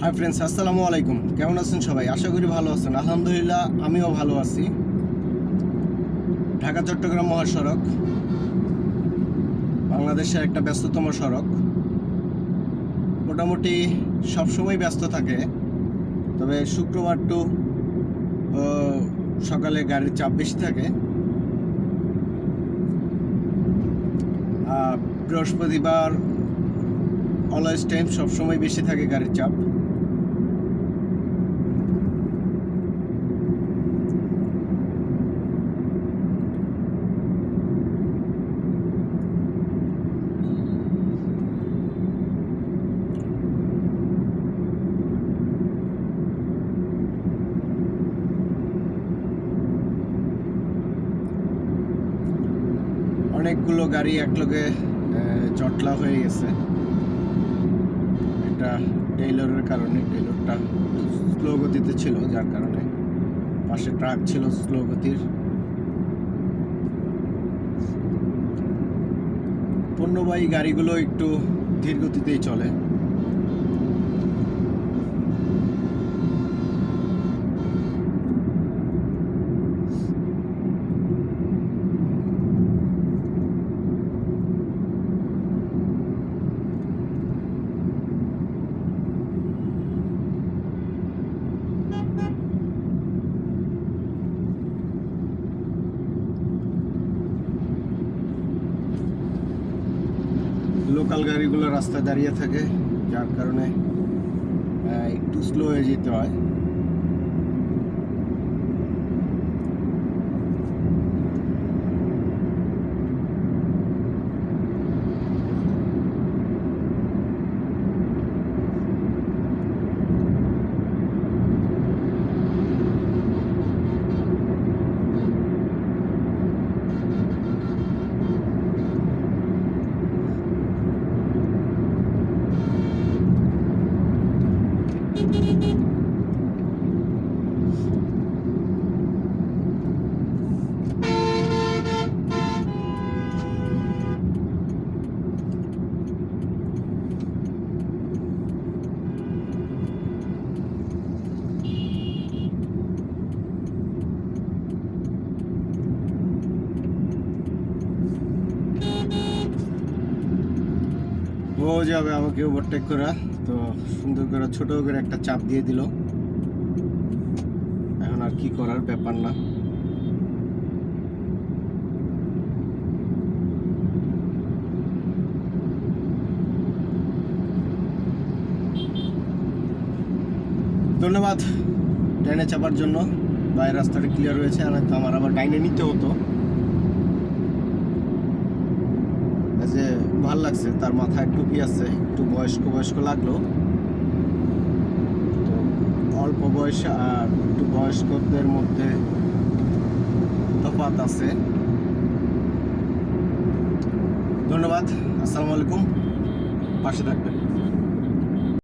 Hi friends আসসালামু আলাইকুম। কেমন আছেন সবাই? আশা করি ভালো আছেন। আলহামদুলিল্লাহ, আমিও ভালো আছি। ঢাকা, চট্টগ্রাম মহাসড়ক। বাংলাদেশের একটা ব্যস্ততম সড়ক। মোটামুটি সবসময় ব্যস্ত থাকে। তবে শুক্রবার টু সকালে গাড়ির চাপ বেশি থাকে। বৃহস্পতিবার অলওয়েজ টাইম সবসময় বেশি থাকে গাড়ির চাপ। অনেকগুলো গাড়ি একলগে জটলা হয়ে গেছে। এটা টেইলরের কারণে টেইলরটা স্লো গতিতে ছিল, যার কারণে পাশে ট্রাক ছিল স্লো গতির। পণ্যবাহী গাড়িগুলো একটু ধীর গতিতেই চলে। লোকাল গাড়িগুলো রাস্তায় দাঁড়িয়ে থাকে যার কারণে একটু স্লো হয়ে যেতে হয়। ও যাবে আমাকে ওভারটেক করা। তো সুন্দর করে ছোট করে একটা চাপ দিয়ে দিল। এখন আর কি করার ব্যাপার না। ধন্যবাদ। ডাইনে চাপার জন্য। বাইরের রাস্তাটা ক্লিয়ার রয়েছে আর তো আমার আবার ডাইনে নিতে হতো। ভালো লাগছে, তার মাথায় টুপি আছে, একটু বয়স্ক বয়স্ক লাগল। তো অল্প বয়স আর একটু বয়স্কদের মধ্যে তফাত আছে। ধন্যবাদ, আসসালামু আলাইকুম, পাশে থাকবেন।